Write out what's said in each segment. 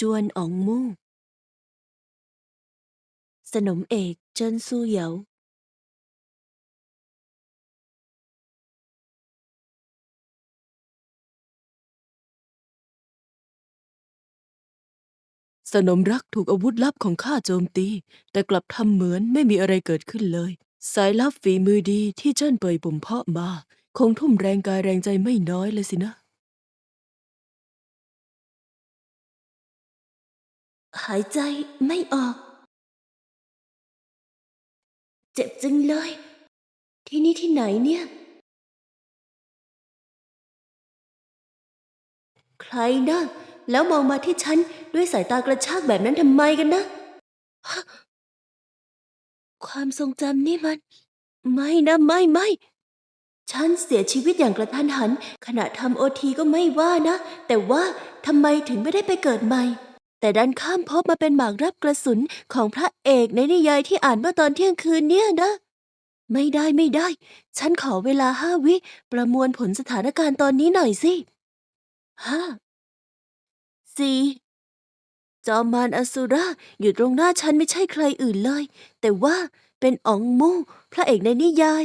จวนอ๋องมู่ สนมเอกเจิ้นสู้เหยาสนมรักถูกอาวุธลับของข้าโจมตี แต่กลับทำเหมือนไม่มีอะไรเกิดขึ้นเลย สายลับฝีมือดีที่เจิ้นเปยบ่มเพาะมา คงทุ่มแรงกายแรงใจไม่น้อยเลยสินะ หายใจไม่ออก เจ็บจังเลย ที่นี่ที่ไหนเนี่ย ใครนะแล้วมองมาที่ฉันด้วยสายตากระชากแบบนั้นทำไมกันนะฮะความทรงจำนี่มัน ไม่นะไม่ไม่ฉันเสียชีวิตอย่างกระทันหัน ขณะทำโอทีก็ไม่ว่านะ แต่ว่าทำไมถึงไม่ได้ไปเกิดใหม่ แต่ดันข้ามภพมาเป็นหมากรับกระสุนของพระเอกในนิยายที่อ่านเมื่อตอนเที่ยงคืนเนี่ยนะ ไม่ได้ไม่ได้ ฉันขอเวลาห้าวิ ประมวลผลสถานการณ์ตอนนี้หน่อยสิห้าสี่จอมมารอสุราอยู่ตรงหน้าฉันไม่ใช่ใครอื่นเลย แต่ว่าเป็นอ๋องมู่พระเอกในนิยาย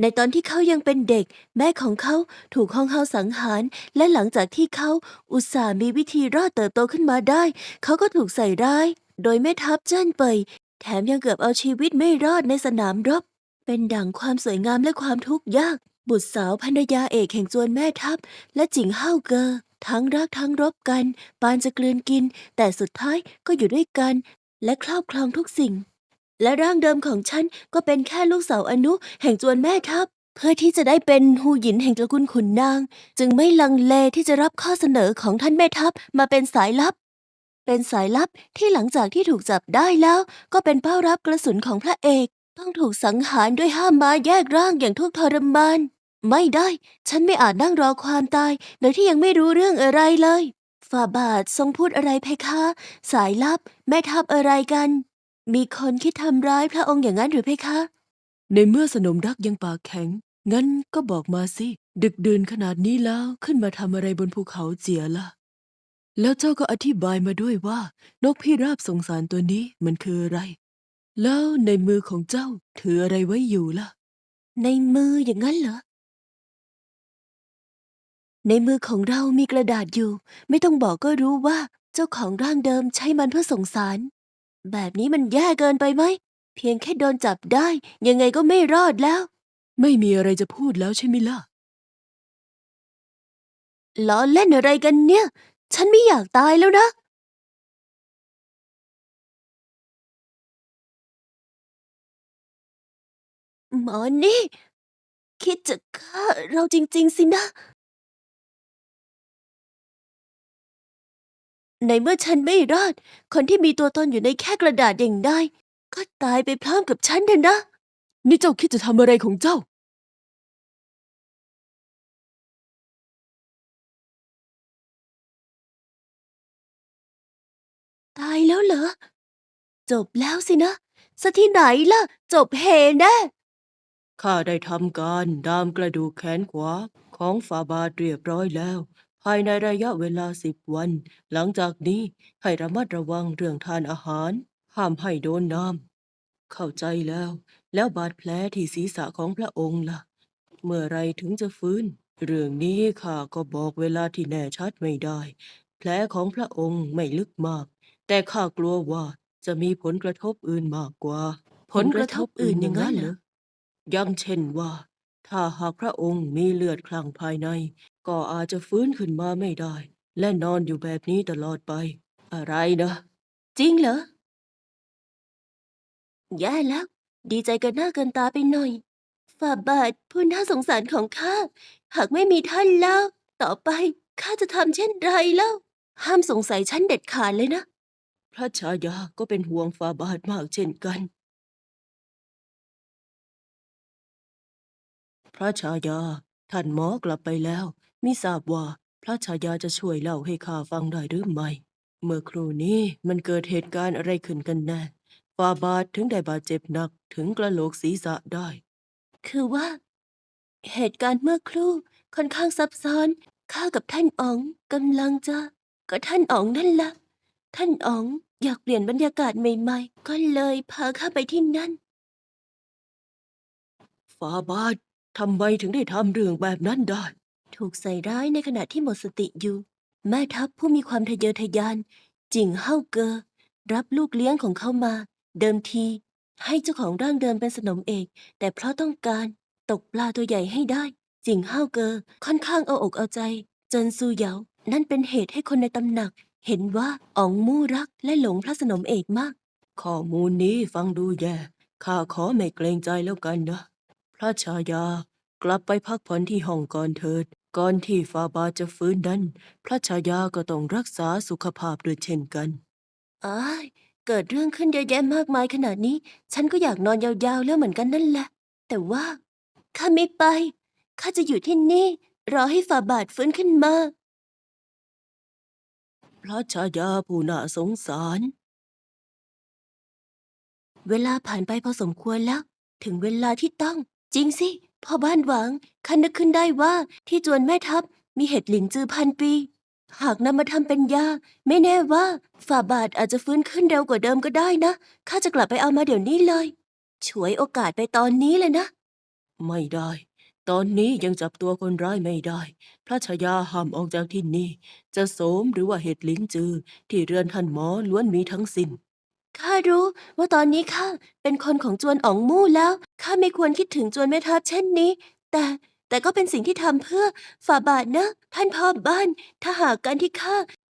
ในตอนที่เขายังเป็นเด็ก แม่ของเขาถูกห้องเฮาสังหาร และหลังจากที่เขาอุตส่าห์มีวิธีรอดเติบโตขึ้นมาได้ เขาก็ถูกใส่ร้าย โดยแม่ทัพเจิ้นเปยแถมยังเกือบเอาชีวิตไม่รอดในสนามรบ เป็นดั่งความสวยงามและความทุกข์ยาก บุตรสาวภรรยาเอกแห่งจวนแม่ทัพ และจิงเฮาเกอทั้งรักทั้งรบกัน ปานจะกลืนกิน แต่สุดท้ายก็อยู่ด้วยกัน และครอบครองทุกสิ่ง และร่างเดิมของฉันก็เป็นแค่ลูกสาวอนุ แห่งจวนแม่ทัพ เพื่อที่จะได้เป็นฮูหยินแห่งตระกูลขุนนาง จึงไม่ลังเลที่จะรับข้อเสนอของท่านแม่ทัพมาเป็นสายลับ เป็นสายลับที่หลังจากที่ถูกจับได้แล้ว ก็เป็นเป้ารับกระสุนของพระเอก ต้องถูกสังหารด้วยห้ามมาแยกร่างอย่างทุกทรมาน ไม่ได้ ฉันไม่อาจนั่งรอความตาย โดยที่ยังไม่รู้เรื่องอะไรเลยฝ่าบาททรงพูดอะไรเพคะ สายลับแม่ทัพอะไรกัน มีคนคิดทำร้ายพระองค์อย่างนั้นหรือเพคะ ในเมื่อสนมรักยังปากแข็ง งั้นก็บอกมาสิ ดึกดื่นขนาดนี้แล้วขึ้นมาทำอะไรบนภูเขาเจียล่ะ แล้วเจ้าก็อธิบายมาด้วยว่า นกพิราบสงสารตัวนี้มันคืออะไร แล้วในมือของเจ้าถืออะไรไว้อยู่ล่ะ ในมืออย่างนั้นเหรอ ในมือของเรามีกระดาษอยู่ ไม่ต้องบอกก็รู้ว่าเจ้าของร่างเดิมใช้มันเพื่อสงสาร แบบนี้มันแย่เกินไปไหม เพียงแค่โดนจับได้ ยังไงก็ไม่รอดแล้ว ไม่มีอะไรจะพูดแล้วใช่ไหมล่ะ ล้อเล่นอะไรกันเนี่ย ฉันไม่อยากตายแล้วนะ หมอนี่ คิดจะฆ่าเราจริง ๆ สินะ ในเมื่อฉันไม่รอด คนที่มีตัวตนอยู่ในแค่กระดาษอย่างได้ ก็ตายไปพร้อมกับฉันเถอะนะ นี่เจ้าคิดจะทำอะไรของเจ้า ตายแล้วเหรอ จบแล้วสินะซะที่ไหนล่ะ จบเฮแน่ข้าได้ทำการดามกระดูกแขนขวาของฝาบาทเรียบร้อยแล้ว ภายในระยะเวลาสิบวัน หลังจากนี้ให้ระมัดระวังเรื่องทานอาหาร ห้ามให้โดนน้ำเข้าใจแล้ว แล้วบาดแผลที่ศีรษะของพระองค์ล่ะ เมื่อไรถึงจะฟื้น เรื่องนี้ข้าก็บอกเวลาที่แน่ชัดไม่ได้ แผลของพระองค์ไม่ลึกมาก แต่ข้ากลัวว่าจะมีผลกระทบอื่นมากกว่า ผลกระทบอื่นอย่างนั้นเหรออย่างเช่นว่า ถ้าหากพระองค์มีเลือดคลั่งภายใน ก็อาจจะฟื้นขึ้นมาไม่ได้ และนอนอยู่แบบนี้ตลอดไป อะไรนะ จริงเหรอแย่แล้ว ดีใจกันหน้ากินตาไปหน่อย ฝ่าบาทผู้น่าสงสารของข้า หากไม่มีท่านแล้ว ต่อไปข้าจะทำเช่นไรแล้วห้ามสงสัยฉันเด็ดขาดเลยนะ พระชายาก็เป็นห่วงฝ่าบาทมากเช่นกัน พระชายา ท่านหมอกลับไปแล้ว มิทราบว่าพระชายาจะช่วยเล่าให้ข้าฟังได้หรือไม่ เมื่อครู่นี้มันเกิดเหตุการณ์อะไรขึ้นกันแน่ฟาบาทถึงได้บาดเจ็บหนักถึงกระโหลกศีรษะได้ คือว่า เหตุการณ์เมื่อครู่ค่อนข้างซับซ้อนข้ากับท่านอ๋องกำลังจะ ก็ท่านอ๋องนั่นละท่านอ๋องอยากเปลี่ยนบรรยากาศใหม่ๆ ก็เลยพาข้าไปที่นั่นฟาบาท ทำไมถึงได้ทำเรื่องแบบนั้นได้ ถูกใส่ร้ายในขณะที่หมดสติอยู่ แม่ทัพผู้มีความทะเยอทะยาน จิงเฮาเกอ รับลูกเลี้ยงของเขามา เดิมที ให้เจ้าของร่างเดิมเป็นสนมเอก แต่เพราะต้องการตกปลาตัวใหญ่ให้ได้ จิงเฮาเกอค่อนข้างเอาอกเอาใจเจินซูเหยา นั่นเป็นเหตุให้คนในตำหนัก เห็นว่าอ๋องมู่รักและหลงพระสนมเอกมาก ข้อมูลนี้ฟังดูแย่ข้าขอไม่เกรงใจแล้วกันนะ พระชายา กลับไปพักผ่อนที่ห้องก่อนเถิด ก่อนที่ฟาบาทจะฟื้นนั้น พระชายาก็ต้องรักษาสุขภาพด้วยเช่นกันอ้ายเกิดเรื่องขึ้นเยอะแยะมากมายขนาดนี้ ฉันก็อยากนอนยาวๆแล้วเหมือนกันนั่นแหละ แต่ว่าข้าไม่ไป ข้าจะอยู่ที่นี่ รอให้ฝ่าบาทฟื้นขึ้นมา พระชายาผู้น่าสงสาร เวลาผ่านไปพอสมควรแล้ว ถึงเวลาที่ต้อง จริงสิพ่อบ้านหวังข้านึกขึ้นได้ว่าที่จวนแม่ทัพมีเห็ดหลินจือพันปี หากนำมาทำเป็นยา ไม่แน่ว่าฝ่าบาทอาจจะฟื้นขึ้นเร็วกว่าเดิมก็ได้นะข้าจะกลับไปเอามาเดี๋ยวนี้เลยฉวยโอกาสไปตอนนี้เลยนะ ไม่ได้ ตอนนี้ยังจับตัวคนร้ายไม่ได้ พระชายาห้ามออกจากที่นี่ จะโสมหรือว่าเห็ดลิ้นจือ ที่เรือนท่านหมอล้วนมีทั้งสิ้น ข้ารู้ว่าตอนนี้ข้าเป็นคนของจวนอ๋องมู่แล้ว ข้าไม่ควรคิดถึงจวนแม่ทัพเช่นนี้ แต่แต่ก็เป็นสิ่งที่ทำเพื่อฝ่าบาทนะ ท่านพ่อบ้าน ถ้าหากการที่ข้า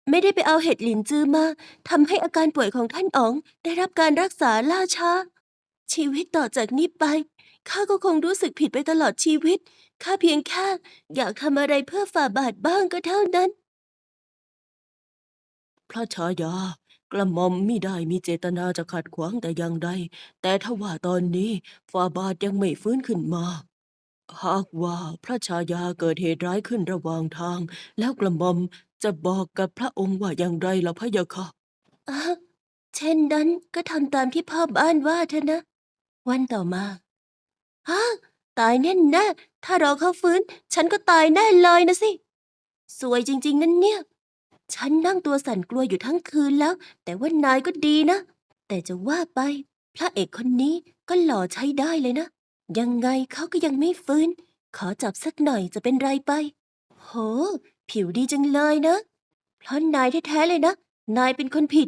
ไม่ได้ไปเอาเห็ดหลินจือมาทำให้อาการป่วยของท่านอ๋อง ได้รับการรักษาล่าช้า ชีวิตต่อจากนี้ไปข้าก็คงรู้สึกผิดไปตลอดชีวิตข้าเพียงแค่อยากทำอะไรเพื่อฝ่าบาทบ้างก็เท่านั้น พระชายา กระหม่อมมิได้มีเจตนาจะขัดขวางแต่อย่างใด แต่ถ้าว่าตอนนี้ฟาบาทยังไม่ฟื้นขึ้นมา หากว่าพระชายาเกิดเหตุร้ายขึ้นระหว่างทาง แล้วกระหม่อมจะบอกกับพระองค์ว่าอย่างไรล่ะพะยะค่ะเช่นนั้นก็ทำตามที่พ่อบ้านว่าเถอะนะ วันต่อมาฮะตายแน่แน่ถ้ารอเขาฟื้น ฉันก็ตายแน่เลยนะสิ สวยจริง ๆ นั่นเนี่ย ฉันนั่งตัวสั่นกลัวอยู่ทั้งคืนแล้ว แต่ว่านายก็ดีนะ แต่จะว่าไป พระเอกคนนี้ก็หล่อใช้ได้เลยนะ ยังไงเขาก็ยังไม่ฟื้น ขอจับสักหน่อยจะเป็นไรไป โห ผิวดีจังเลยนะ เพราะนายแท้ๆเลยนะ นายเป็นคนผิด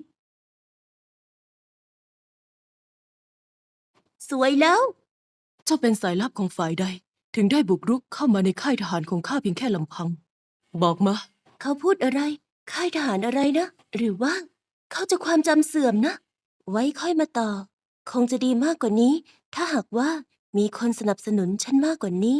สวยแล้ว เจ้าเป็นสายลับของฝ่ายใด ถึงได้บุกรุกเข้ามาในค่ายทหารของข้าเพียงแค่ลำพัง บอกมา เขาพูดอะไร ค่ายทหารอะไรนะ หรือว่า เขาจะความจำเสื่อมนะ ไว้ค่อยมาต่อ คงจะดีมากกว่านี้ ถ้าหากว่ามีคนสนับสนุนฉันมากกว่านี้